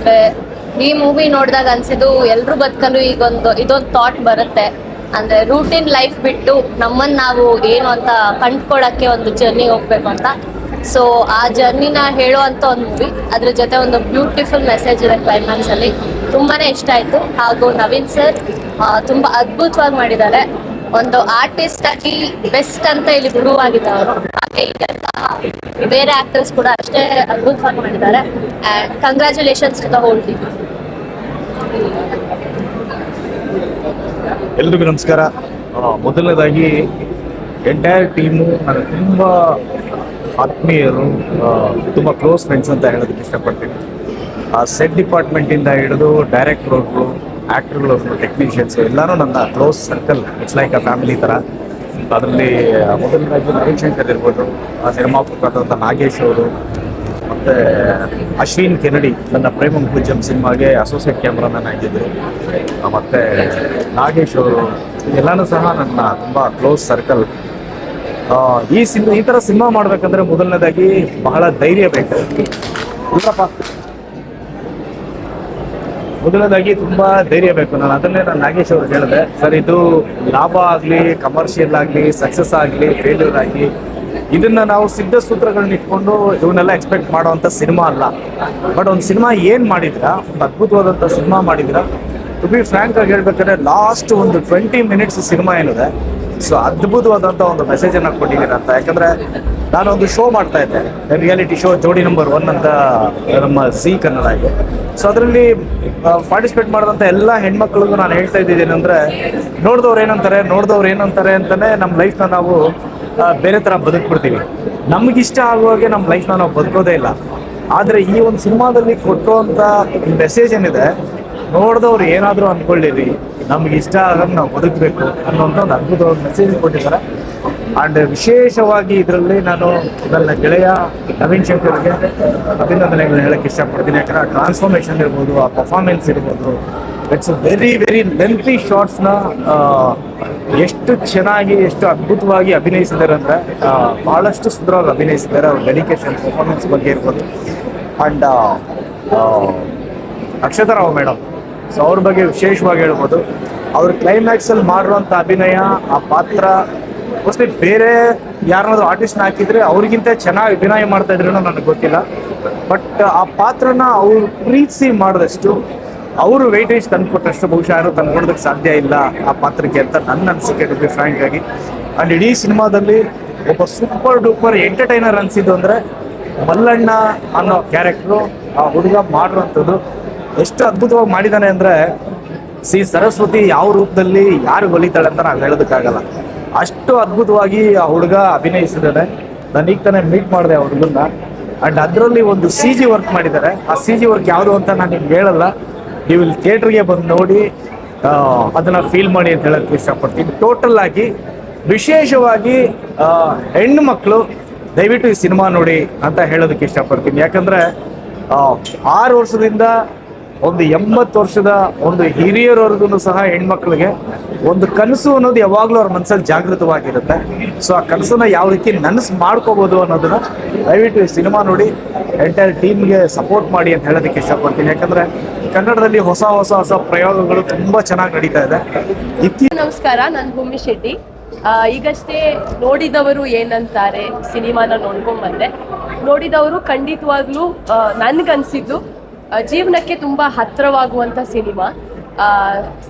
ಅಂದ್ರೆ ಈ ಮೂವಿ ನೋಡಿದಾಗ ಅನ್ಸಿದ್ದು ಎಲ್ರು ಬದುಕಲು ಈಗೊಂದು ಇದೊಂದು ಥಾಟ್ ಬರುತ್ತೆ. ಅಂದ್ರೆ ರೂಟೀನ್ ಲೈಫ್ ಬಿಟ್ಟು ನಮ್ಮನ್ನ ನಾವು ಏನು ಅಂತ ಕಂಡ್ಕೊಳಕ್ಕೆ ಒಂದು ಜರ್ನಿ ಹೋಗ್ಬೇಕು ಅಂತ. ಸೊ ಆ ಜರ್ನಿನ ಹೇಳುವಂತ ಒಂದು ಮೂವಿ ಅದ್ರ ಜೊತೆ ಒಂದು ಬ್ಯೂಟಿಫುಲ್ ಮೆಸೇಜ್ ಇದೆ ಕ್ಲೈಮ್ಯಾಕ್ಸ್ ಅಲ್ಲಿ. ತುಂಬಾನೇ ಇಷ್ಟ ಆಯ್ತು. ಹಾಗೂ ನವೀನ್ ಸರ್ ತುಂಬಾ ಅದ್ಭುತವಾಗಿ ಮಾಡಿದ್ದಾರೆ. ಒಂದು ಆರ್ಟಿಸ್ಟ್ ಆಗಿ ಬೆಸ್ಟ್ ಅಂತ ಇಲ್ಲಿ ಪ್ರೂವ್ ಅವರು ಹಾಗೆ ಇಲ್ಲೆಲ್ಲ ಬೇರೆ ಆಕ್ಟರ್ಸ್ ಕೂಡ ಅಷ್ಟೇ ಅದ್ಭುತವಾಗಿ ಮಾಡಿದ್ದಾರೆ. And congratulations to the whole team ಎಲ್ರಿಗೂ ನಮಸ್ಕಾರ. ಮೊದಲನೇದಾಗಿ ಎಂಟೈರ್ ಟೀಮು ನನಗೆ ತುಂಬ ಆತ್ಮೀಯರು ತುಂಬ ಕ್ಲೋಸ್ ಫ್ರೆಂಡ್ಸ್ ಅಂತ ಹೇಳೋದಕ್ಕೆ ಇಷ್ಟಪಡ್ತೀನಿ. ಆ ಸೆಟ್ ಡಿಪಾರ್ಟ್ಮೆಂಟಿಂದ ಹಿಡಿದು ಡೈರೆಕ್ಟ್ರವ್ರು ಆ್ಯಕ್ಟರ್ಗಳವ್ರು ಟೆಕ್ನಿಷಿಯನ್ಸ್ ಎಲ್ಲರೂ ನನ್ನ close circle it's like a family ಥರ ಅದರಲ್ಲಿ ಮೊದಲನೇದಾಗಿ ನವೀನ್ ಶಂಕರ್ ಇರ್ಬೋದು ನಿರ್ಮಾಪಕರಾದಂಥ ನಾಗೇಶ್ ಅವರು, ಮತ್ತು ಅಶ್ವಿನ್ ಕೆನಡಿ, ನನ್ನ ಪ್ರೇಮ ಪೂಜಂ ಸಿನಿಮಾಗೆ ಅಸೋಸಿಯೇಟ್ ಕ್ಯಾಮ್ರಾಮನ್ ಆಗಿದ್ದರು ಮತ್ತು ಮತ್ತೆ ನಾಗೇಶ್ ಅವರು, ಎಲ್ಲನೂ ಸಹ ನನ್ನ ತುಂಬ ಕ್ಲೋಸ್ ಸರ್ಕಲ್ ಈ ಸಿನಿಮಾ ಈ ಥರ ಸಿನಿಮಾ ಮಾಡಬೇಕಂದ್ರೆ ಮೊದಲನೇದಾಗಿ ಬಹಳ ಧೈರ್ಯ ಬೇಕು. ಇಲ್ಲಪ್ಪ. ಮೊದಲನೇದಾಗಿ ತುಂಬಾ ಧೈರ್ಯ ಬೇಕು. ನಾನು ಅದನ್ನೇ ನಾನು ನಾಗೇಶ್ ಅವ್ರಿಗೆ ಹೇಳಿದೆ. ಸರ್, ಇದು ಲಾಭ ಆಗಲಿ ಕಮರ್ಷಿಯಲ್ ಆಗಲಿ ಸಕ್ಸಸ್ ಆಗಲಿ ಫೇಲ್ಯೂರ್ ಆಗಲಿ, ಇದನ್ನ ನಾವು ಸಿದ್ಧ ಸೂತ್ರಗಳನ್ನ ಇಟ್ಕೊಂಡು ಇವನ್ನೆಲ್ಲ ಎಕ್ಸ್ಪೆಕ್ಟ್ ಮಾಡುವಂಥ ಸಿನಿಮಾ ಅಲ್ಲ. ಬಟ್ ಒಂದು ಸಿನಿಮಾ ಏನು ಮಾಡಿದ್ರ, ಒಂದು ಅದ್ಭುತವಾದಂಥ ಸಿನಿಮಾ ಮಾಡಿದ್ರ ಟು ಬಿ ಫ್ರ್ಯಾಂಕ್ ಆಗಿ ಹೇಳ್ಬೇಕಾದ್ರೆ ಲಾಸ್ಟ್ ಒಂದು ಟ್ವೆಂಟಿ ಮಿನಿಟ್ಸ್ ಸಿನಿಮಾ ಏನಿದೆ ಸೊ ಅದ್ಭುತವಾದಂಥ ಒಂದು ಮೆಸೇಜ್ ಅನ್ನ ಕೊಟ್ಟಿದ್ದೀರ ಅಂತ. ಯಾಕಂದ್ರೆ ನಾನೊಂದು ಶೋ ಮಾಡ್ತಾ ಇದ್ದೆ. Reality show Jodi number one ಅಂತ ನಮ್ಮ ಸಿ ಕನ್ನಡಗೆ ಸೊ ಅದರಲ್ಲಿ ಪಾರ್ಟಿಸಿಪೇಟ್ ಮಾಡಿದಂಥ ಎಲ್ಲ ಹೆಣ್ಮಕ್ಳಿಗೂ ನಾನು ಹೇಳ್ತಾ ಇದ್ದೀನಿ ಅಂದರೆ ನೋಡಿದವ್ರು ಏನಂತಾರೆ ನೋಡಿದವ್ರು ಏನಂತಾರೆ ಅಂತಲೇ ನಮ್ಮ ಲೈಫ್ನ ನಾವು ಬೇರೆ ಥರ ಬದುಕ್ಬಿಡ್ತೀವಿ. ನಮಗಿಷ್ಟ ಆಗುವಾಗೆ ನಮ್ಮ ಲೈಫ್ನ ನಾವು ಬದುಕೋದೇ ಇಲ್ಲ. ಆದರೆ ಈ ಒಂದು ಸಿನಿಮಾದಲ್ಲಿ ಕೊಟ್ಟುವಂಥ ಮೆಸೇಜ್ ಏನಿದೆ ನೋಡಿದವ್ರು ಏನಾದರೂ ಅನ್ಕೊಳ್ಳಿರಿ. ನಮ್ಗೆ ಇಷ್ಟ ಆಗಂಗೆ ನಾವು ಬದುಕಬೇಕು ಅನ್ನೋಂಥ ಒಂದು ಅದ್ಭುತವಾದ ಮೆಸೇಜ್ ಕೊಟ್ಟಿದ್ದಾರೆ. ಆ್ಯಂಡ್ ವಿಶೇಷವಾಗಿ ಇದರಲ್ಲಿ ನಾನು ನನ್ನ ಗೆಳೆಯ ನವೀನ್ ಶಂಕರ್ಗೆ ಅಭಿನಂದನೆಗಳನ್ನ ಹೇಳಕ್ಕೆ ಇಷ್ಟಪಡ್ತೀನಿ. ಯಾಕಂದ್ರೆ ಆ ಟ್ರಾನ್ಸ್ಫಾರ್ಮೇಷನ್ ಇರ್ಬೋದು, ಆ ಪರ್ಫಾರ್ಮೆನ್ಸ್ ಇರ್ಬೋದು ಇಟ್ಸ್ ವೆರಿ ವೆರಿ ಲೆಂತಿ ಶಾರ್ಟ್ಸ್ನ ಎಷ್ಟು ಚೆನ್ನಾಗಿ, ಎಷ್ಟು ಅದ್ಭುತವಾಗಿ ಅಭಿನಯಿಸಿದ್ದಾರೆ ಅಂದರೆ ಬಹಳಷ್ಟು ಸುಂದರವಾಗಿ ಅಭಿನಯಿಸಿದ್ದಾರೆ ಅವ್ರ ಡೆಡಿಕೇಶನ್ ಪರ್ಫಾರ್ಮೆನ್ಸ್ ಬಗ್ಗೆ ಇರ್ಬೋದು. ಆ್ಯಂಡ್ ಅಕ್ಷತರಾವ್ ಮೇಡಮ್ ಸೊ ಅವ್ರ ಬಗ್ಗೆ ವಿಶೇಷವಾಗಿ ಹೇಳ್ಬೋದು. ಅವ್ರ ಕ್ಲೈಮ್ಯಾಕ್ಸಲ್ಲಿ ಮಾಡಿರುವಂಥ ಅಭಿನಯ, ಆ ಪಾತ್ರ ಮೋಸ್ಟ್ಲಿ ಬೇರೆ ಯಾರನ್ನಾದ್ರೂ ಆರ್ಟಿಸ್ಟ್ನ ಹಾಕಿದ್ರೆ ಅವ್ರಿಗಿಂತ ಚೆನ್ನಾಗಿ ಅಭಿನಯ ಮಾಡ್ತಾ ಇದ್ರೂ ನನಗೆ ಗೊತ್ತಿಲ್ಲ. ಬಟ್ ಆ ಪಾತ್ರನ ಅವ್ರು ಪ್ರೀತಿಸಿ ಮಾಡಿದಷ್ಟು ಅವರು ವೆಯ್ಟೇಜ್ ತಂದುಕೊಟ್ಟಷ್ಟು ಬಹುಶಃ ಯಾರು ತಂದ್ಕೊಡೋದಕ್ಕೆ ಸಾಧ್ಯ ಇಲ್ಲ ಆ ಪಾತ್ರಕ್ಕೆ ಅಂತ ನನ್ನ ಅನಿಸಿಕೆ ಟು ಬಿ ಫ್ರ್ಯಾಂಕ್ ಆಗಿ. ಆ್ಯಂಡ್ ಇಡೀ ಸಿನಿಮಾದಲ್ಲಿ ಒಬ್ಬ ಸೂಪರ್ ಡೂಪರ್ ಎಂಟರ್ಟೈನರ್ ಅನಿಸಿದ್ದು ಅಂದರೆ ಮಲ್ಲಣ್ಣ ಅನ್ನೋ ಕ್ಯಾರೆಕ್ಟ್ರು ಆ ಹುಡುಗ ಮಾಡಿರುವಂಥದ್ದು ಎಷ್ಟು ಅದ್ಭುತವಾಗಿ ಮಾಡಿದ್ದಾನೆ ಅಂದರೆ ಸಿ ಸರಸ್ವತಿ ಯಾವ ರೂಪದಲ್ಲಿ ಯಾರು ಹೊಲಿತಾಳೆ ಅಂತ ನಾವು ಹೇಳೋದಕ್ಕಾಗಲ್ಲ. ಅಷ್ಟು ಅದ್ಭುತವಾಗಿ ಆ ಹುಡುಗ ಅಭಿನಯಿಸಿದ್ದಾನೆ. ನಾನು ಈಗ ತಾನೇ ಮೀಟ್ ಮಾಡಿದೆ ಆ ಹುಡುಗನ್ನ. ಅಂಡ್ ಅದರಲ್ಲಿ ಒಂದು ಸಿ ಜಿ ವರ್ಕ್ ಮಾಡಿದ್ದಾರೆ. ಆ ಸಿ ಜಿ ವರ್ಕ್ ಯಾವುದು ಅಂತ ನಾನು ನಿಮ್ಗೆ ಹೇಳಲ್ಲ. ನೀವು ಇಲ್ಲಿ ಥಿಯೇಟ್ರಿಗೆ ಬಂದು ನೋಡಿ ಅದನ್ನು ಫೀಲ್ ಮಾಡಿ ಅಂತ ಹೇಳೋಕ್ಕೆ ಇಷ್ಟಪಡ್ತೀನಿ. ಟೋಟಲ್ ಆಗಿ ವಿಶೇಷವಾಗಿ ಹೆಣ್ಣು ಮಕ್ಕಳು ದಯವಿಟ್ಟು ಈ ಸಿನಿಮಾ ನೋಡಿ ಅಂತ ಹೇಳೋದಕ್ಕೆ ಇಷ್ಟಪಡ್ತೀನಿ. ಯಾಕಂದ್ರೆ ಆರು ವರ್ಷದಿಂದ ಒಂದು ಎಂಬತ್ತು ವರ್ಷದ ಒಂದು ಹಿರಿಯರವರೆಗೂ ಸಹ ಹೆಣ್ಮಕ್ಳಿಗೆ ಒಂದು ಕನಸು ಅನ್ನೋದು ಯಾವಾಗಲೂ ಅವ್ರ ಮನಸ್ಸಲ್ಲಿ ಜಾಗೃತವಾಗಿರುತ್ತೆ. ಸೊ ಆ ಕನಸನ್ನ ಯಾವ ರೀತಿ ನನಸು ಮಾಡ್ಕೋಬೋದು ಅನ್ನೋದನ್ನ ದಯವಿಟ್ಟು ಸಿನಿಮಾ ನೋಡಿ ಎಂಟೈರ್ ಟೀಮ್ಗೆ ಸಪೋರ್ಟ್ ಮಾಡಿ ಅಂತ ಹೇಳೋದಕ್ಕೆ ಇಷ್ಟಪಡ್ತೀನಿ. ಯಾಕಂದ್ರೆ ಕನ್ನಡದಲ್ಲಿ ಹೊಸ ಹೊಸ ಹೊಸ ಪ್ರಯೋಗಗಳು ತುಂಬಾ ಚೆನ್ನಾಗಿ ನಡೀತಾ ಇದೆ. ನಮಸ್ಕಾರ, ನಾನು ಭೂಮಿ ಶೆಟ್ಟಿ. ಈಗಷ್ಟೇ ನೋಡಿದವರು ಏನಂತಾರೆ ಸಿನಿಮಾನ ನೋಡ್ಕೊಂಡ್ ಬಂದೆ ನೋಡಿದವರು ಖಂಡಿತವಾಗ್ಲೂ ನನ್ಗನ್ಸಿದ್ದು. ಜೀವನಕ್ಕೆ ತುಂಬ ಹತ್ತಿರವಾಗುವಂಥ ಸಿನಿಮಾ.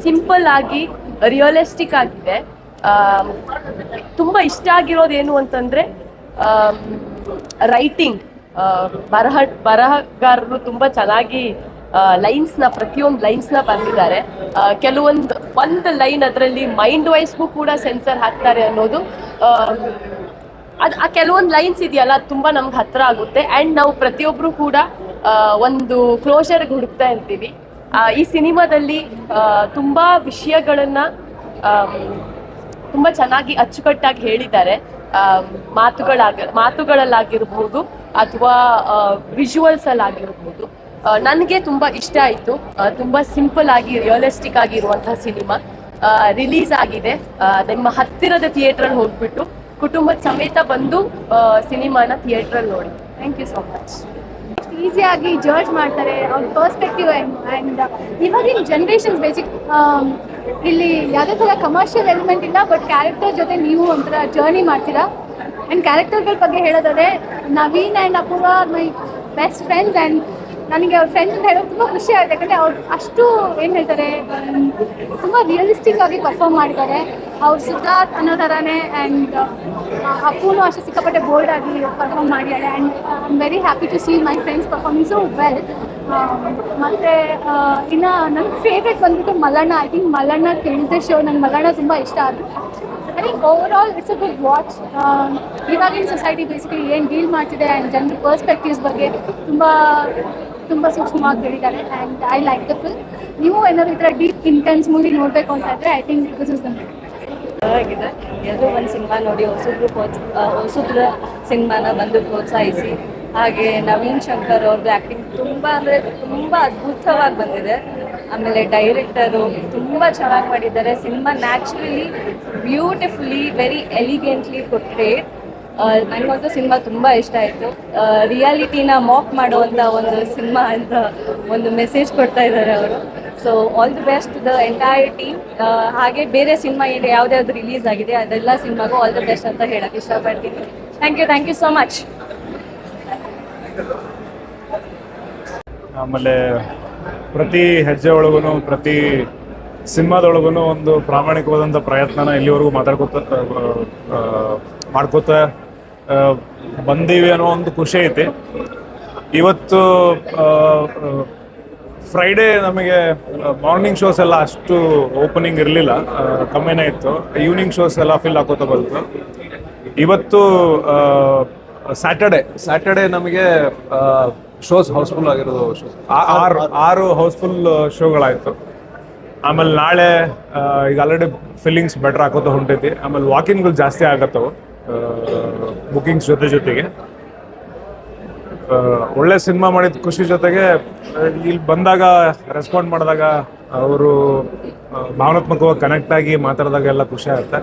ಸಿಂಪಲ್ ಆಗಿ, ರಿಯಲಿಸ್ಟಿಕ್ ಆಗಿದೆ. ತುಂಬ ಇಷ್ಟ ಆಗಿರೋದು ಏನು ಅಂತಂದ್ರೆ ರೈಟಿಂಗ್. ಬರಹ, ಬರಹಗಾರರು ತುಂಬ ಚೆನ್ನಾಗಿ ಲೈನ್ಸ್ನ, ಪ್ರತಿಯೊಂದು ಲೈನ್ಸ್ನ ಬಂದಿದ್ದಾರೆ. ಕೆಲವೊಂದು, ಒಂದು ಲೈನ್ ಅದರಲ್ಲಿ ಮೈಂಡ್ ವೈಸ್ಗೂ ಕೂಡ ಸೆನ್ಸರ್ ಹಾಕ್ತಾರೆ ಅನ್ನೋದು ಅದು, ಆ, ಕೆಲವೊಂದು ಲೈನ್ಸ್ ಇದೆಯಲ್ಲ, ಅದು ತುಂಬ ನಮ್ಗೆ ಹತ್ತಿರ ಆಗುತ್ತೆ. ಆ್ಯಂಡ್ ನಾವು ಪ್ರತಿಯೊಬ್ಬರು ಕೂಡ ಒಂದು ಕ್ಲೋಷರ್ಗೆ ಹುಡುಕ್ತಾ ಇರ್ತೀವಿ. ಈ ಸಿನಿಮಾದಲ್ಲಿ ತುಂಬಾ ವಿಷಯಗಳನ್ನ ತುಂಬಾ ಚೆನ್ನಾಗಿ ಅಚ್ಚುಕಟ್ಟಾಗಿ ಹೇಳಿದ್ದಾರೆ. ಮಾತುಗಳಾಗ, ಮಾತುಗಳಲ್ಲಾಗಿರ್ಬೋದು ಅಥವಾ ವಿಜುವಲ್ಸ್ ಅಲ್ಲಿ ಆಗಿರ್ಬೋದು ನನಗೆ ತುಂಬಾ ಇಷ್ಟ ಆಯಿತು. ತುಂಬಾ ಸಿಂಪಲ್ ಆಗಿ ರಿಯಲಿಸ್ಟಿಕ್ ಆಗಿರುವಂತಹ ಸಿನಿಮಾ. ರಿಲೀಸ್ ಆಗಿದೆ. ನಿಮ್ಮ ಹತ್ತಿರದ ಥಿಯೇಟ್ರಲ್ಲಿ ಹೋಗ್ಬಿಟ್ಟು ಕುಟುಂಬದ ಸಮೇತ ಬಂದು ಸಿನಿಮಾನ ಥಿಯೇಟ್ರಲ್ಲಿ ನೋಡಿ. ಥ್ಯಾಂಕ್ ಯು ಸೋ ಮಚ್ ಈಸಿಯಾಗಿ ಜಡ್ಜ್ ಮಾಡ್ತಾರೆ ಅವ್ರ ಪರ್ಸ್ಪೆಕ್ಟಿವ್ ಆ್ಯಂಡ್ ಇವಾಗಿನ ಜನ್ರೇಷನ್ಸ್ ಬೇಸಿಕ್ ಇಲ್ಲಿ ಯಾವುದೇ ಥರ ಕಮರ್ಷಿಯಲ್ ಎಲಿಮೆಂಟ್ ಇಲ್ಲ ಬಟ್ ಕ್ಯಾರೆಕ್ಟರ್ ಜೊತೆ ನೀವು ಒಂಥರ ಜರ್ನಿ ಮಾಡ್ತೀರಾ? ಆ್ಯಂಡ್ ಕ್ಯಾರೆಕ್ಟರ್ಗಳ ಬಗ್ಗೆ ಹೇಳೋದಾದ್ರೆ, Naveen and Apoorva my best friends and ನನಗೆ ಅವ್ರ ಫ್ರೆಂಡ್ ಅಂತ ಹೇಳೋದು ತುಂಬ ಖುಷಿ ಆಗುತ್ತೆ ಯಾಕಂದರೆ ಅವ್ರು ಅಷ್ಟು, ಏನು ಹೇಳ್ತಾರೆ, ತುಂಬ ರಿಯಲಿಸ್ಟಿಕ್ ಆಗಿ ಪರ್ಫಾರ್ಮ್ ಮಾಡಿದ್ದಾರೆ. ಅವ್ರು ಸಿದ್ಧಾರ್ಥ್ ಅನ್ನೋ ಥರನೇ ಆ್ಯಂಡ್ ಅಪ್ಪೂನು ಅಷ್ಟು ಸಿಕ್ಕಾಪಟ್ಟೆ ಬೋಲ್ಡ್ ಆಗಿ ಪರ್ಫಾರ್ಮ್ ಮಾಡಿದ್ದಾರೆ. And I am very happy to see my friends performing so well ಮತ್ತು ಇನ್ನು ನನ್ನ ಫೇವ್ರೆಟ್ ಬಂದ್ಬಿಟ್ಟು ಮಲ್ಲಣ್ಣ ಐ ಥಿಂಕ್ ಮಲ್ಲಣ್ಣ ತಿಳಿದ ಶೋ ನಂಗೆ ಮಲ್ಲಣ್ಣ ತುಂಬ ಇಷ್ಟ ಆಯಿತು I think over all it's a good watch ಇವಾಗಿನ ಸೊಸೈಟಿ ಬೇಸಿಕಲಿ ಏನು ಡೀಲ್ ಮಾಡ್ತಿದೆ ಆ್ಯಂಡ್ ಜನರ ಪರ್ಸ್ಪೆಕ್ಟಿವ್ಸ್ ಬಗ್ಗೆ ತುಂಬ ತುಂಬ ಸೂಕ್ಷ್ಮವಾಗಿ ಹೇಳಿದ್ದಾರೆ and I like the film ನೀವು ಏನಾದ್ರು ಈ ಡೀಪ್ ಇಂಟೆನ್ಸ್ ಮೂವಿ ನೋಡಬೇಕು ಅಂತ ಇದ್ದರೆ ಐ ಥಿಂಕ್ ದಿಸ್ ಇಸ್ ಎಲ್ಲರೂ ಒಂದು ಸಿನಿಮಾ ನೋಡಿ, ಹೊಸಬ್ರು ಪ್ರೋತ್ಸ ಹೊಸಬ್ರ ಸಿನಿಮಾನ ಬಂದು ಪ್ರೋತ್ಸಾಹಿಸಿ. ಹಾಗೆ ನವೀನ್ ಶಂಕರ್ ಅವ್ರದ್ದು ಆ್ಯಕ್ಟಿಂಗ್ ತುಂಬ ಅಂದರೆ ತುಂಬ ಅದ್ಭುತವಾಗಿ ಬಂದಿದೆ. ಆಮೇಲೆ ಡೈರೆಕ್ಟರು ತುಂಬ ಚೆನ್ನಾಗಿ ಮಾಡಿದ್ದಾರೆ. Cinema naturally beautifully very elegantly ಕೊಟ್ರೇಟ್ ನನಗಂತೂ ಸಿನಿಮಾ ತುಂಬ ಇಷ್ಟ ಆಯಿತು. ರಿಯಾಲಿಟಿನ ಮಾಕ್ ಮಾಡುವಂಥ ಒಂದು ಸಿನಿಮಾ ಅಂತ ಒಂದು ಮೆಸೇಜ್ ಕೊಡ್ತಾ ಇದ್ದಾರೆ ಅವರು. So all the best the entire team ಹಾಗೆ ಬೇರೆ ಸಿನಿಮಾ ಏನು ಯಾವುದ್ಯಾವ್ದು ರಿಲೀಸ್ ಆಗಿದೆ, ಅದೆಲ್ಲ ಸಿನಿಮಾಗೂ ಆಲ್ ದ ಬೆಸ್ಟ್ ಅಂತ ಹೇಳಕ್ಕೆ ಇಷ್ಟಪಡ್ತೀನಿ. Thank you thank you so much ಆಮೇಲೆ ಪ್ರತಿ ಹೆಜ್ಜೆ ಒಳಗೂ ಪ್ರತಿ ಸಿನಿಮಾದೊಳಗೂ ಒಂದು ಪ್ರಾಮಾಣಿಕವಾದಂಥ ಪ್ರಯತ್ನನ ಇಲ್ಲಿವರೆಗೂ ಮಾತಾಡ್ಕೊತ ಮಾಡ್ಕೋತ ಬಂದೀವಿ ಅನ್ನೋ ಒಂದು ಖುಷಿ ಐತಿ. ಇವತ್ತು ಫ್ರೈಡೇ ನಮಗೆ ಮಾರ್ನಿಂಗ್ ಶೋಸ್ ಎಲ್ಲ ಅಷ್ಟು ಓಪನಿಂಗ್ ಇರಲಿಲ್ಲ. ಕಮ್ಮಿನೇ ಇತ್ತು. ಈವ್ನಿಂಗ್ ಶೋಸ್ ಎಲ್ಲ ಫಿಲ್ ಹಾಕೋತ ಬಂತು ಇವತ್ತು ಸ್ಯಾಟರ್ಡೆ ಸ್ಯಾಟರ್ಡೆ ನಮಗೆ ಶೋಸ್ ಹೌಸ್ಫುಲ್ ಆಗಿರೋದು ಶೋಸ್ ಆರು ಆರು ಹೌಸ್ಫುಲ್ ಶೋಗಳಾಯಿತು ಆಮೇಲೆ ನಾಳೆ ಈಗ ಆಲ್ರೆಡಿ ಫೀಲಿಂಗ್ಸ್ ಬೆಟರ್ ಹಾಕೋತ ಹೊಂಟೈತಿ ಆಮೇಲೆ ವಾಕಿಂಗ್ಗಳು ಜಾಸ್ತಿ ಆಗತ್ತವು. ಬುಕಿಂಗ್ಸ್ ಜೊತೆ ಜೊತೆಗೆ. ಒಳ್ಳೆ ಸಿನಿಮಾ ಮಾಡಿದ ಖುಷಿ ಜೊತೆಗೆ ಇಲ್ಲಿ ಬಂದಾಗ ರೆಸ್ಪಾಂಡ್ ಮಾಡಿದಾಗ ಅವರು ಭಾವನಾತ್ಮಕವಾಗಿ ಕನೆಕ್ಟ್ ಆಗಿ ಮಾತಾಡಿದಾಗ ಎಲ್ಲ ಖುಷಿ ಆಗುತ್ತೆ.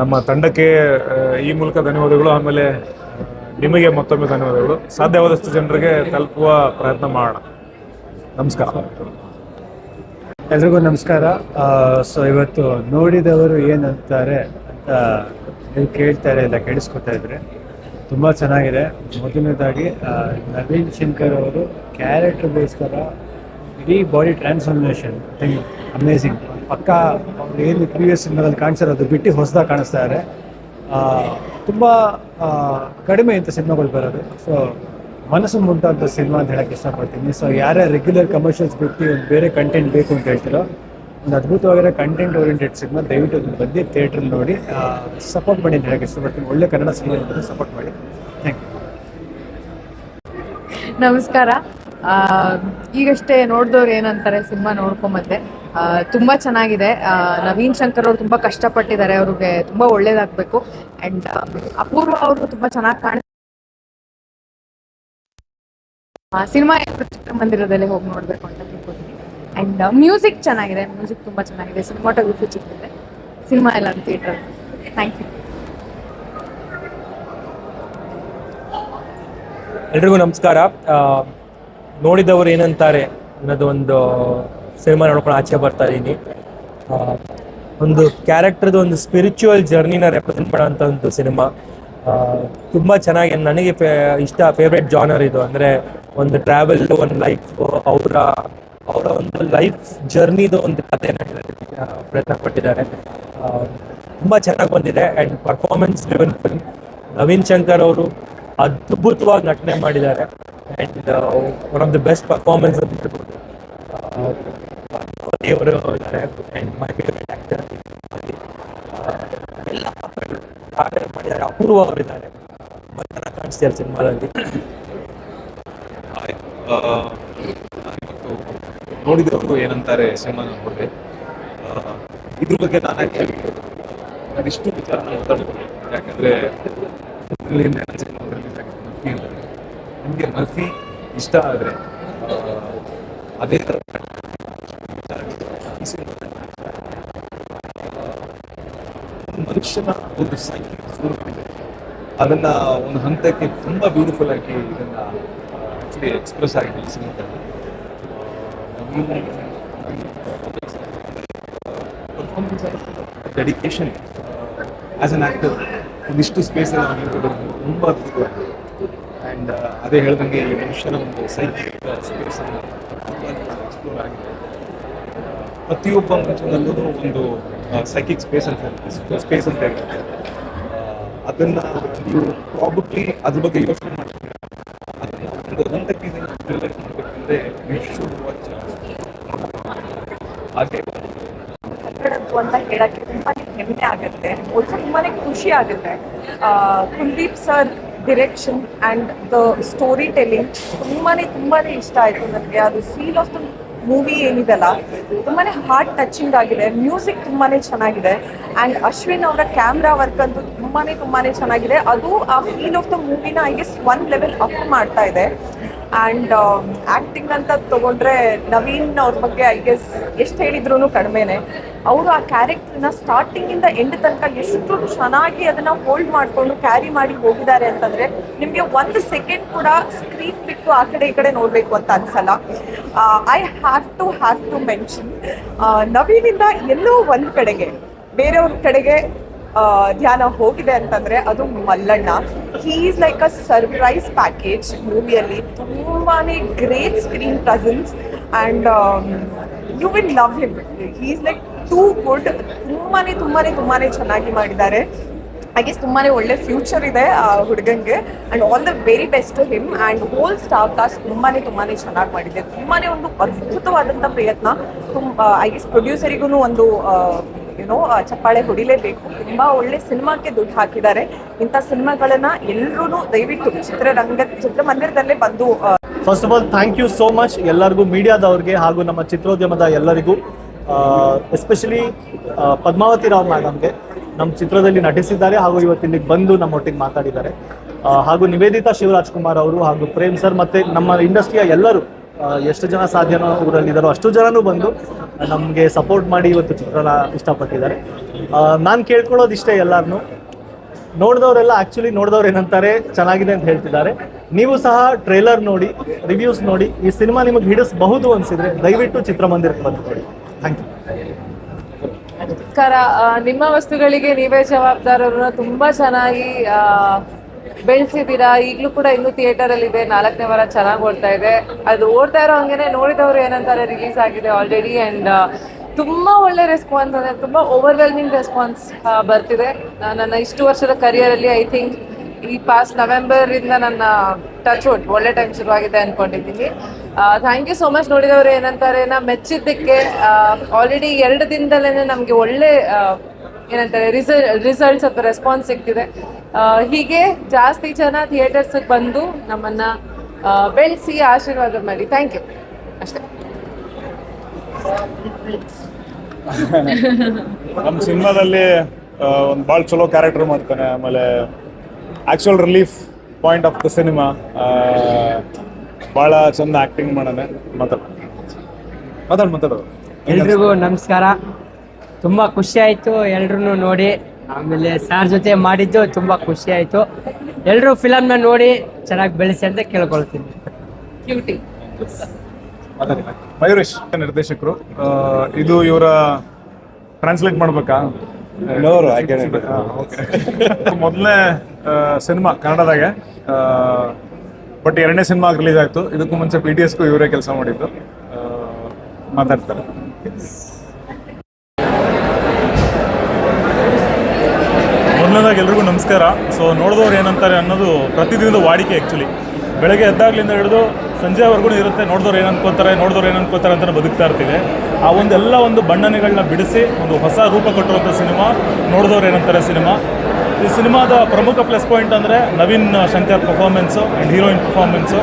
ನಮ್ಮ ತಂಡಕ್ಕೆ ಈ ಮೂಲಕ ಧನ್ಯವಾದಗಳು. ಆಮೇಲೆ ನಿಮಗೆ ಮತ್ತೊಮ್ಮೆ ಧನ್ಯವಾದಗಳು. ಸಾಧ್ಯವಾದಷ್ಟು ಜನರಿಗೆ ತಲುಪುವ ಪ್ರಯತ್ನ ಮಾಡೋಣ. ನಮಸ್ಕಾರ. ಎಲ್ರಿಗೂ ನಮಸ್ಕಾರ. ಸೊ ಇವತ್ತು ನೋಡಿದವರು ಏನಂತಾರೆ ನೀವು ಕೇಳ್ತಾರೆ ಇಲ್ಲ ಕೇಳಿಸ್ಕೊತಾ ಇದ್ರೆ ತುಂಬ ಚೆನ್ನಾಗಿದೆ. ಮೊದಲನೇದಾಗಿ ನವೀನ್ ಶಂಕರ್ ಅವರು ಕ್ಯಾರೆಕ್ಟರ್ಗೋಸ್ಕರ ಇಡೀ ಬಾಡಿ ಟ್ರಾನ್ಸ್ಫಾರ್ಮೇಷನ್ ಥಿಂಗ್ ಅಮೇಝಿಂಗ್ ಪಕ್ಕ ಅವ್ರು ಏನು ಪ್ರೀವಿಯಸ್ ಸಿನಿಮಾದಲ್ಲಿ ಕಾಣಿಸಿರೋದು ಬಿಟ್ಟು ಹೊಸದಾಗಿ ಕಾಣಿಸ್ತಾ ಇದ್ದಾರೆ ತುಂಬ ಕಡಿಮೆ ಇಂಥ ಸಿನಿಮಾಗಳು ಬರೋದು. ಸೊ ಮನಸ್ಸು ಮುಟ್ಟುವಂಥ ಸಿನಿಮಾ ಅಂತ ಹೇಳಕ್ಕೆ ಇಷ್ಟಪಡ್ತೀನಿ. ಸೊ ಯಾರೇ ರೆಗ್ಯುಲರ್ ಕಮರ್ಷಿಯಲ್ಸ್ ಬಿಟ್ಟು ಬೇರೆ ಕಂಟೆಂಟ್ ಬೇಕು ಅಂತ ಹೇಳ್ತೀರೋ ಒಂದು ಅದ್ಭುತವಾಗಿರೋ ಕಂಟೆಂಟ್ ಓರಿಯೆಂಟೆಡ್ ಸಿನಿಮಾ. ದಯವಿಟ್ಟು ಬಂದು ಥಿಯೇಟ್ರಲ್ಲಿ ನೋಡಿ ಸಪೋರ್ಟ್ ಮಾಡಿ ಅಂತ ಹೇಳಕ್ಕೆ ಒಳ್ಳೆ ಕನ್ನಡ ಸಿನಿಮಾ ಸಪೋರ್ಟ್ ಮಾಡಿ. ಥ್ಯಾಂಕ್ ಯು ನಮಸ್ಕಾರ. ಈಗಷ್ಟೇ ನೋಡಿದವ್ರು ಏನಂತಾರೆ ಸಿನಿಮಾ ನೋಡ್ಕೊಂಬಂದೆ. ತುಂಬ ಚೆನ್ನಾಗಿದೆ. ನವೀನ್ ಶಂಕರ್ ಅವರು ತುಂಬಾ ಕಷ್ಟಪಟ್ಟಿದ್ದಾರೆ. ಅವ್ರಿಗೆ ತುಂಬಾ ಒಳ್ಳೇದಾಗಬೇಕು. ಅಂಡ್ ಅಪೂರ್ವ ಅವರು ತುಂಬಾ ಚೆನ್ನಾಗಿ ಕಾಣ ಸಿನಿಮಾ ಮಂದಿರದಲ್ಲಿ ಹೋಗಿ ನೋಡ್ಬೇಕು ಅಂತ. ಅಂಡ್ ಮ್ಯೂಸಿಕ್ ಚೆನ್ನಾಗಿದೆ. ಮ್ಯೂಸಿಕ್ ತುಂಬ ಚೆನ್ನಾಗಿದೆ. ಸಿನಿಮಾಟೋಗ್ರಫಿ ಚೆನ್ನಾಗಿದೆ. ಸಿನಿಮಾ ಎಲ್ಲ ಥಿಯೇಟರ್ ಥ್ಯಾಂಕ್ ಯು ಎಲ್ರಿಗೂ ನಮಸ್ಕಾರ. ನೋಡಿದವರು ಏನಂತಾರೆ ಅನ್ನೋದು ಒಂದು, ಸಿನಿಮಾ ನೋಡ್ಕೊಂಡು ಆಚೆ ಬರ್ತಾ ಇದ್ದೀನಿ ಒಂದು ಕ್ಯಾರೆಕ್ಟರ್ದು ಒಂದು ಸ್ಪಿರಿಚುವಲ್ ಜರ್ನಿನ ರೆಪ್ರೆಸೆಂಟ್ ಮಾಡೋಂಥ ಒಂದು ಸಿನಿಮಾ. ತುಂಬ ಚೆನ್ನಾಗಿ, ನನಗೆ ಫೇ ಇಷ್ಟ ಫೇವ್ರೆಟ್ ಜಾನರ್ ಇದು. ಅಂದರೆ ಒಂದು ಟ್ರಾವೆಲ್ ಒಂದು ಲೈಫ್ ಅವರ ಅವರ ಒಂದು ಲೈಫ್ ಜರ್ನಿದು ಒಂದು ಕಥೆನ ಹೇಳೋದಕ್ಕೆ ಪ್ರಯತ್ನ ಪಟ್ಟಿದ್ದಾರೆ. ತುಂಬ ಚೆನ್ನಾಗಿ ಬಂದಿದೆ. And performance driven film Naveen Shankar ಅವರು ಅದ್ಭುತವಾಗಿ ನಟನೆ ಮಾಡಿದ್ದಾರೆ. And one of the best performance ಅಂತ ಹೇಳ್ಬೋದು. ದೇವರು ಇದ್ದಾರೆ. ಆ್ಯಂಡ್ ಮೈ ಫೇವ್ರೆಟ್ ಆ್ಯಕ್ಟರ್ ಎಲ್ಲ ಪಾತ್ರಗಳು ಮಾಡಿದ್ದಾರೆ. ಅಪೂರ್ವ ಅವರಿದ್ದಾರೆ. ಕಾಣಿಸ್ತಾರೆ ಸಿನಿಮಾದಲ್ಲಿ. ನೋಡಿದವರು ಏನಂತಾರೆ ಸಿನಿಮಾನ ನೋಡಿದೆ. ಇದ್ರ ಬಗ್ಗೆ ನಾನು ಆ್ಯಕ್ಚುಲಿ ಅದಿಷ್ಟು ವಿಚಾರ ಯಾಕಂದ್ರೆ ನಿಮಗೆ ಮರ್ಫಿ ಇಷ್ಟ ಆದರೆ ಅದೇ ಥರ ಮನುಷ್ಯನ ಒಂದು ಸೈಕಿಕ್ ಸ್ವರೂಪ ಅದನ್ನ ಒಂದು ಹಂತಕ್ಕೆ ತುಂಬಾ ಬ್ಯೂಟಿಫುಲ್ ಆಗಿ ಇದನ್ನ ಆಕ್ಚುಲಿ ಎಕ್ಸ್ಪ್ರೆಸ್ ಆಗಿದೆ ಸಿನಿಮಾದಲ್ಲಿ. ಡೆಡಿಕೇಶನ್ ಆಸ್ ಅನ್ ಆ್ಯಕ್ಟರ್ ಒಂದಿಷ್ಟು ನಿಂತ್ಕೊಂಡಿರೋದು ತುಂಬ ಆ್ಯಂಡ್ ಅದೇ ಹೇಳ್ದಂಗೆ ಈ ಮನುಷ್ಯನ ಒಂದು ಸೈಕಿಕ್ ಸ್ಪೇಸನ್ನು ಎಕ್ಸ್ಪ್ಲೋರ್ ಆಗಿದೆ. ಪ್ರತಿಯೊಬ್ಬ ಮನುಷ್ಯನಲ್ಲೂ ಒಂದು ಸೈಕಿಕ್ ಸ್ಪೇಸ್ ಅಂತ ಸ್ಪೇಸ್ ಅಂತ ಹೇಳ್ತಾರೆ ಅದನ್ನು ನೀವು ಪ್ರಾಬಬ್ಲಿ ಅದ್ರ ಬಗ್ಗೆ ಯೋಚನೆ ಮಾಡ್ತೀರಾ ಅದನ್ನು ಒಂದು ಹಂತಕ್ಕೆ ರಿಲೇಟ್ ಮಾಡಬೇಕಂದ್ರೆ ಯು ಶುಡ್ ವಾಚ್ ಹಾಗೆ ಕನ್ನಡದ್ದು ಅಂತ ಹೇಳಕ್ಕೆ ತುಂಬಾ ಹೆಮ್ಮೆ ಆಗುತ್ತೆ. ಆಲ್ಸೋ ತುಂಬಾ ಖುಷಿ ಆಗುತ್ತೆ. Kuldeep sir direction and the story telling ತುಂಬಾ ತುಂಬಾ ಇಷ್ಟ ಆಯಿತು ನನಗೆ. ಅದು ಫೀಲ್ ಆಫ್ ದ ಮೂವಿ ಏನಿದೆಲ್ಲ ತುಂಬಾ ಹಾರ್ಟ್ ಟಚಿಂಗ್ ಆಗಿದೆ. ಮ್ಯೂಸಿಕ್ ತುಂಬಾ ಚೆನ್ನಾಗಿದೆ. ಆ್ಯಂಡ್ ಅಶ್ವಿನ್ ಅವರ ಕ್ಯಾಮ್ರಾ ವರ್ಕ್ ಅಂತೂ ತುಂಬಾ ತುಂಬಾ ಚೆನ್ನಾಗಿದೆ. ಅದು ಆ feel of the ಮೂವಿನ I guess one level up ಮಾಡ್ತಾ ಇದೆ. ಆ್ಯಂಡ್ ಆ್ಯಕ್ಟಿಂಗ್ ಅಂತ ತಗೊಂಡ್ರೆ ನವೀನ್ ಅವ್ರ ಬಗ್ಗೆ ಐ ಗೆಸ್ ಎಷ್ಟು ಹೇಳಿದ್ರು ಕಡಿಮೆನೆ. ಅವರು ಆ ಕ್ಯಾರೆಕ್ಟರ್ನ ಸ್ಟಾರ್ಟಿಂಗಿಂದ ಎಂಡ್ ತನಕ ಎಷ್ಟು ಚೆನ್ನಾಗಿ ಅದನ್ನ ಹೋಲ್ಡ್ ಮಾಡಿಕೊಂಡು ಕ್ಯಾರಿ ಮಾಡಿ ಹೋಗಿದ್ದಾರೆ ಅಂತಂದ್ರೆ ನಿಮಗೆ ಒಂದು ಸೆಕೆಂಡ್ ಕೂಡ ಸ್ಕ್ರೀನ್ ಬಿಟ್ಟು ಆ ಕಡೆ ಈ ಕಡೆ ನೋಡಬೇಕು ಅಂತ ಅನ್ಸಲ್ಲ. I have to have to mention ನವೀನಿಂದ ಎಲ್ಲೋ ಒಂದು ಕಡೆಗೆ, ಬೇರೆಯವ್ರ ಕಡೆಗೆ ಧ್ಯಾನ ಹೋಗಿದೆ ಅಂತಂದ್ರೆ ಅದು Mallanna. Is like a surprise package ಮೂವಿಯಲ್ಲಿ ತುಂಬಾ great screen presence and you will love him he's like too good ತುಂಬಾ ತುಂಬಾ ತುಂಬಾ ಚೆನ್ನಾಗಿ ಮಾಡಿದ್ದಾರೆ. ಐ ಗೆಸ್ ತುಂಬಾ ಒಳ್ಳೆ ಫ್ಯೂಚರ್ ಇದೆ ಆ ಹುಡುಗಂಗೆ. And all the very best to him and whole staff cast ತುಂಬಾ ತುಂಬಾ ಚೆನ್ನಾಗಿ ಮಾಡಿದೆ. ತುಂಬಾ ಒಂದು ಅದ್ಭುತವಾದಂಥ ಪ್ರಯತ್ನ. ತುಂಬ ಐ ಗೆಸ್ ಪ್ರೊಡ್ಯೂಸರಿಗೂ ಒಂದು ಏನೋ ಚಪ್ಪಾಳೆ ಹೊಡಿಲೇಬೇಕು ತುಂಬಾ ಒಳ್ಳೆ ಸಿನಿಮಾಕ್ಕೆ ದುಡ್ಡು ಹಾಕಿದ್ದಾರೆ. ಇಂಥ ಸಿನಿಮಾಗಳನ್ನ ಎಲ್ಲರೂ ದಯವಿಟ್ಟು ಚಿತ್ರರಂಗ, ಚಿತ್ರಮಂದಿರದಲ್ಲೇ ಬಂದು first of all thank you so much ಎಲ್ಲರಿಗೂ, ಮೀಡಿಯಾದವ್ರಿಗೆ ಹಾಗೂ ನಮ್ಮ ಚಿತ್ರೋದ್ಯಮದ ಎಲ್ಲರಿಗೂ. ಎಸ್ಪೆಷಲಿ ಪದ್ಮಾವತಿ ರಾವ್ ಮೇಡಮ್ಗೆ ನಮ್ಮ ಚಿತ್ರದಲ್ಲಿ ನಟಿಸಿದ್ದಾರೆ ಹಾಗೂ ಇವತ್ತು ಇಲ್ಲಿಗೆ ಬಂದು ನಮ್ಮೊಟ್ಟಿಗೆ ಮಾತಾಡಿದ್ದಾರೆ. ಹಾಗೂ ನಿವೇದಿತಾ ಶಿವರಾಜ್ ಕುಮಾರ್ ಅವರು ಹಾಗೂ ಪ್ರೇಮ್ ಸರ್ ಮತ್ತೆ ನಮ್ಮ ಇಂಡಸ್ಟ್ರಿಯ ಎಲ್ಲರೂ ಎಷ್ಟು ಜನ ಸಾಧ್ಯನೋ ಊರಲ್ಲಿದ್ದಾರೋ ಅಷ್ಟು ಜನನೂ ಬಂದು ನಮಗೆ ಸಪೋರ್ಟ್ ಮಾಡಿ ಇವತ್ತು ಚಿತ್ರನ ಇಷ್ಟಪಟ್ಟಿದ್ದಾರೆ. ನಾನು ಕೇಳ್ಕೊಳ್ಳೋದು ಇಷ್ಟೇ ಎಲ್ಲರನ್ನೂ ನೋಡಿದವರೆಲ್ಲ ಆ್ಯಕ್ಚುಲಿ ನೋಡಿದವ್ರು ಏನಂತಾರೆ, ಚೆನ್ನಾಗಿದೆ ಅಂತ ಹೇಳ್ತಿದ್ದಾರೆ. ನೀವು ಸಹ ಟ್ರೇಲರ್ ನೋಡಿ ರಿವ್ಯೂಸ್ ನೋಡಿ, ಈ ಸಿನಿಮಾ ನಿಮಗೆ ಹಿಡಿಸಬಹುದು ಅನ್ಸಿದ್ರೆ ದಯವಿಟ್ಟು ಚಿತ್ರಮಂದಿರಕ್ಕೆ ಬಂದು ನೋಡಿ. ಥ್ಯಾಂಕ್ ಯು ನಿಮ್ಮ ವಸ್ತುಗಳಿಗೆ ನೀವೇ ಜವಾಬ್ದಾರರು ತುಂಬಾ ಚೆನ್ನಾಗಿ ಬೆಳೆಸಿದ್ದೀರಾ? ಈಗಲೂ ಕೂಡ ಇನ್ನೂ ಥಿಯೇಟರ್ ಅಲ್ಲಿ ಇದೆ. ನಾಲ್ಕನೇ ವಾರ ಚೆನ್ನಾಗಿ ಓಡ್ತಾ ಇದೆ. ಅದು ಓಡ್ತಾ ಇರೋ ಹಂಗೇನೆ ನೋಡಿದವರು ಏನಂತಾರೆ ರಿಲೀಸ್ ಆಗಿದೆ ಆಲ್ರೆಡಿ ಅಂಡ್ ತುಂಬಾ ಒಳ್ಳೆ ರೆಸ್ಪಾನ್ಸ್ ಅಂದ್ರೆ ತುಂಬಾ ಓವರ್ವೆಲ್ಮಿಂಗ್ ರೆಸ್ಪಾನ್ಸ್ ಬರ್ತಿದೆ. ನನ್ನ ಇಷ್ಟು ವರ್ಷದ ಕರಿಯರ್ ಅಲ್ಲಿ ಐ ಥಿಂಕ್ ಈ ಪಾಸ್ಟ್ ನವೆಂಬರ್ ಇಂದ ನನ್ನ ಟಚ್ ಔಟ್ ಒಳ್ಳೆ ಟೈಮ್ ಶುರುವಾಗಿದೆ ಅನ್ಕೊಂಡಿದ್ದೀನಿ. ಥ್ಯಾಂಕ್ ಯು ಸೋ ಮಚ್ ನೋಡಿದವರು ಏನಂತಾರೆ, ನಾ ಮೆಚ್ಚಿದ್ದಕ್ಕೆ ಆಲ್ರೆಡಿ ಎರಡು ದಿನದಲ್ಲೇ ನಮಗೆ ಒಳ್ಳೆ ಏನಂತಾರೆ ರಿಸಲ್ ರಿಸಲ್ಟ್ಸ್ ಅಥವಾ ರೆಸ್ಪಾನ್ಸ್ ಸಿಗ್ತಿದೆ. ಹೀಗೆ ಜಾಸ್ತಿ ಜನ ಥಿಯೇಟರ್ಸ್ಗೆ ಬಂದು ನಮ್ಮನ್ನ ಬೆಳೆಸಿ ಆಶೀರ್ವಾದ ಮಾಡಿ. Thank you. ಅಷ್ಟೇ. ನಮ್ಮ ಸಿನಿಮಾದಲ್ಲಿ ಒಂದು ಭಾಳ ಚಲೋ ಕ್ಯಾರೆಕ್ಟರ್ ಮಾಡ್ತಾನೆ. ಆಮೇಲೆ actual relief point of the cinema ಭಾಳ ಚಂದ ಆ್ಯಕ್ಟಿಂಗ್ ಮಾಡೋಣ ಮಾತಾಡ ಮಾತಾಡು ಮಾತಾಡೋದು. ಎಲ್ರಿಗೂ ನಮಸ್ಕಾರ. ತುಂಬ ಖುಷಿ ಆಯಿತು ಎಲ್ರೂ ನೋಡಿ. ಆಮೇಲೆ ಸಾರ್ ಜೊತೆ ಮಾಡಿದ್ದು ತುಂಬ ಖುಷಿ ಆಯಿತು. ಎಲ್ಲರೂ ಫಿಲಮ್ನ ನೋಡಿ ಚೆನ್ನಾಗಿ ಬೆಳೆಸಿ ಅಂತ ಕೇಳ್ಕೊಳ್ತೀನಿ. ಕ್ಯೂಟಿ ಮಯೂರೇಶ್ ನಿರ್ದೇಶಕರು. ಇದು ಇವರ ಟ್ರಾನ್ಸ್ಲೇಟ್ ಮಾಡ್ಬೇಕಾ? ಮೊದಲನೇ ಸಿನಿಮಾ ಕನ್ನಡದಾಗೆ. ಬಟ್ ಎರಡನೇ ಸಿನಿಮಾ ರಿಲೀಸ್ ಆಯಿತು. ಇದಕ್ಕೂ ಮುಂಚೆ ಪಿ ಟಿ ಎಸ್ಗೂ ಇವರೇ ಕೆಲಸ ಮಾಡಿದ್ದು. ಮಾತಾಡ್ತಾರೆ. ಮೊದಲನೇದಾಗಿ ಎಲ್ರಿಗೂ ನಮಸ್ಕಾರ. ಸೊ ನೋಡಿದವ್ರು ಏನಂತಾರೆ ಅನ್ನೋದು ಪ್ರತಿದಿನದ ವಾಡಿಕೆ ಆ್ಯಕ್ಚುಲಿ ಬೆಳಗ್ಗೆ ಎದ್ದಾಗ್ಲಿಂದ ಹಿಡಿದು ಸಂಜೆವರೆಗೂ ಇರುತ್ತೆ, ನೋಡಿದವ್ರು ಏನು ಅನ್ಕೋತಾರೆ, ನೋಡಿದವ್ರು ಏನು ಅನ್ಕೋತಾರೆ ಅಂತ ಬದುಕ್ತಾ ಇರ್ತೀವಿ. ಆ ಒಂದೆಲ್ಲ ಒಂದು ಬಣ್ಣನೆಗಳನ್ನ ಬಿಡಿಸಿ ಒಂದು ಹೊಸ ರೂಪ ಕೊಟ್ಟಿರುವಂಥ ಸಿನಿಮಾ, ನೋಡಿದವ್ರು ಏನಂತಾರೆ ಸಿನಿಮಾ. ಈ ಸಿನಿಮಾದ ಪ್ರಮುಖ ಪ್ಲಸ್ ಪಾಯಿಂಟ್ ಅಂದರೆ Naveen Shankar performance and heroine performance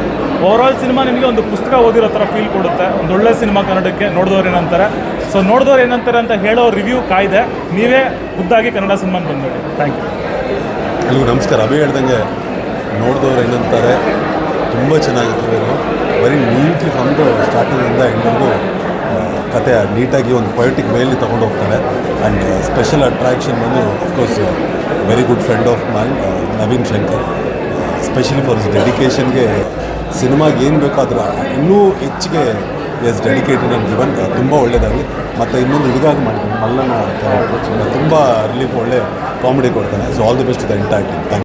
all cinema ನಿಮಗೆ ಒಂದು ಪುಸ್ತಕ ಓದಿರೋ ಥರ ಫೀಲ್ ಕೊಡುತ್ತೆ. ಒಂದು ಒಳ್ಳೆ ಸಿನಿಮಾ ಕನ್ನಡಕ್ಕೆ ನೋಡಿದವ್ರು ಏನಂತಾರೆ ಸೊ ನೋಡಿದವ್ರು ಏನಂತಾರೆ ಅಂತ ಹೇಳೋ ರಿವ್ಯೂ ಕಾಯ್ದೆ. ನೀವೇ ಖುದ್ದಾಗಿ ಕನ್ನಡ ಸಿನಿಮಾ ಬಂದ್ಬಿಡಿ. ಥ್ಯಾಂಕ್ ಯು ಎಲ್ರಿಗೂ ನಮಸ್ಕಾರ. ಅಭಿ ಹೇಳ್ದಂಗೆ ನೋಡಿದವ್ರು ಏನಂತಾರೆ ತುಂಬ ಚೆನ್ನಾಗಿತ್ತು ಇವರು ವೆರಿ ನೀಟ್ಲಿ ಫ್ರಮ್ದು ಸ್ಟಾರ್ಟಿಂಗಿಂದ ಎಂಡಿಂಗು ಕತೆ ನೀಟಾಗಿ ಒಂದು ಪೊಯೆಟಿಕ್ ವೇಲಿ ತೊಗೊಂಡು ಹೋಗ್ತಾರೆ. ಆ್ಯಂಡ್ ಸ್ಪೆಷಲ್ ಅಟ್ರಾಕ್ಷನ್ ಬಂದು of course very good friend of my Naveen Shankar. Specially for ಡೆಡಿಕೇಶನ್ಗೆ ಸಿನಿಮಾಗೆ ಏನು ಬೇಕೋ ಅದರ ಇನ್ನೂ ಹೆಚ್ಚಿಗೆ ಎಸ್ ಡೆಡಿಕೇಟೆಡ್ ಆ್ಯಂಡ್ ಗಿವನ್ ತುಂಬ ಒಳ್ಳೆಯದಾಗಿ ಮತ್ತು ಇನ್ನೊಂದು ಹುಡುಗಾಗಿ ಮಾಡ್ತೀನಿ ಮಲ್ಲನ ತುಂಬ ರಿಲೀಫ್ ಒಳ್ಳೆ ಕಾಮಿಡಿ ಕೊಡ್ತಾನೆ. So all the best the entire